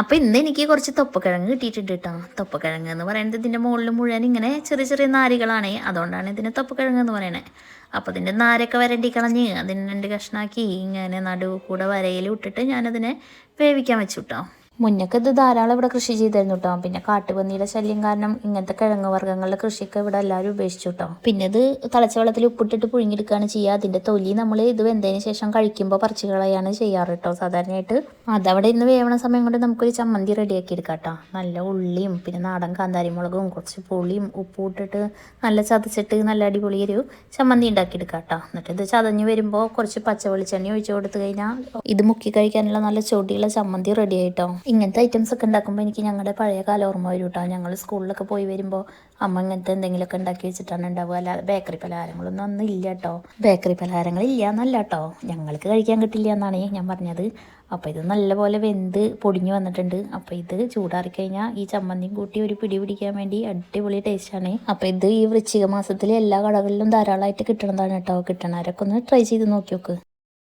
അപ്പോൾ ഇന്ന് എനിക്ക് കുറച്ച് തൊപ്പക്കിഴങ്ങ് കിട്ടിയിട്ടുണ്ട് കേട്ടോ തൊപ്പക്കിഴങ്ങ് എന്ന് പറയുന്നത് ഇതിന്റെ മുകളിൽ മുഴുവൻ ഇങ്ങനെ ചെറിയ ചെറിയ നാരികളാണ്. അതുകൊണ്ടാണ് ഇതിന് തൊപ്പക്കിഴങ്ങ് എന്ന് പറയണേ. അപ്പോൾ ഇതിന്റെ നാരൊക്കെ വരണ്ടി കളഞ്ഞ് അതിന് രണ്ട് കഷ്ണാക്കി ഇങ്ങനെ നടുവ് കൂടെ വരയിൽ ഇട്ടിട്ട് ഞാനതിനെ വേവിക്കാൻ വെച്ചു കേട്ടോ മുന്നൊക്കെ ഇത് ധാരാളം ഇവിടെ കൃഷി ചെയ്തിരുന്നു കേട്ടോ പിന്നെ കാട്ടുപന്നിയുടെ ശല്യം കാരണം ഇങ്ങനത്തെ കിഴങ്ങ് വർഗങ്ങളുടെ കൃഷിയൊക്കെ ഇവിടെ എല്ലാവരും ഉപേക്ഷിച്ചു കേട്ടോ പിന്നെ ഇത് തളച്ച വെള്ളത്തിൽ ഉപ്പിട്ടിട്ട് പുഴുങ്ങിയെടുക്കുകയാണ് ചെയ്യുക. അതിന്റെ തൊലി നമ്മൾ ഇത് വെന്തതിന് ശേഷം കഴിക്കുമ്പോൾ പറിച്ചു കളയാണ് ചെയ്യാറ് കേട്ടോ സാധാരണയായിട്ട് അതവിടെ ഇന്ന് വേവണ സമയം കൊണ്ട് നമുക്കൊരു ചമ്മന്തി റെഡിയാക്കി എടുക്കാം കേട്ടോ നല്ല ഉള്ളിയും പിന്നെ നാടൻ കാന്താരിമുളകും കുറച്ച് പുളിയും ഉപ്പും ഇട്ടിട്ട് നല്ല ചതച്ചിട്ട് നല്ല അടിപൊളി ഒരു ചമ്മന്തി ഉണ്ടാക്കിയെടുക്കാം കേട്ടോ എന്നിട്ട് ഇത് ചതഞ്ഞ് വരുമ്പോൾ കുറച്ച് പച്ച വെളിച്ചെണ്ണ ഒഴിച്ചു കൊടുത്തു കഴിഞ്ഞാൽ ഇത് മുക്കി കഴിക്കാനുള്ള നല്ല ചൊടിയുള്ള ചമ്മന്തി റെഡി ആയിട്ടോ ഇങ്ങനത്തെ ഐറ്റംസ് ഒക്കെ ഉണ്ടാക്കുമ്പോൾ എനിക്ക് ഞങ്ങളുടെ പഴയ കാല ഓർമ്മ വരും കേട്ടോ ഞങ്ങൾ സ്കൂളിലൊക്കെ പോയി വരുമ്പോൾ അമ്മ ഇങ്ങനത്തെ എന്തെങ്കിലുമൊക്കെ ഉണ്ടാക്കി വെച്ചിട്ടാണ് ഉണ്ടാവുക. അല്ലാതെ ബേക്കറി പലഹാരങ്ങളൊന്നും ഒന്നും ഇല്ല കേട്ടോ ബേക്കറി പലഹാരങ്ങൾ ഇല്ല എന്നല്ല കേട്ടോ ഞങ്ങൾക്ക് കഴിക്കാൻ കിട്ടില്ല എന്നാണ് ഞാൻ പറഞ്ഞത്. അപ്പോൾ ഇത് നല്ലപോലെ വെന്ത് പൊടിഞ്ഞു വന്നിട്ടുണ്ട്. അപ്പോൾ ഇത് ചൂടാറി കഴിഞ്ഞാൽ ഈ ചമ്മന്തിയും കൂട്ടി ഒരു പിടി പിടിക്കാൻ വേണ്ടി അടിപൊളി ടേസ്റ്റാണ് അപ്പോൾ ഇത് ഈ വൃശ്ചിക മാസത്തിൽ എല്ലാ കടകളിലും ധാരാളമായിട്ട് കിട്ടണതാണ് കേട്ടോ കിട്ടണവരൊക്കെ ഒന്ന് ട്രൈ ചെയ്ത് നോക്കി നോക്ക്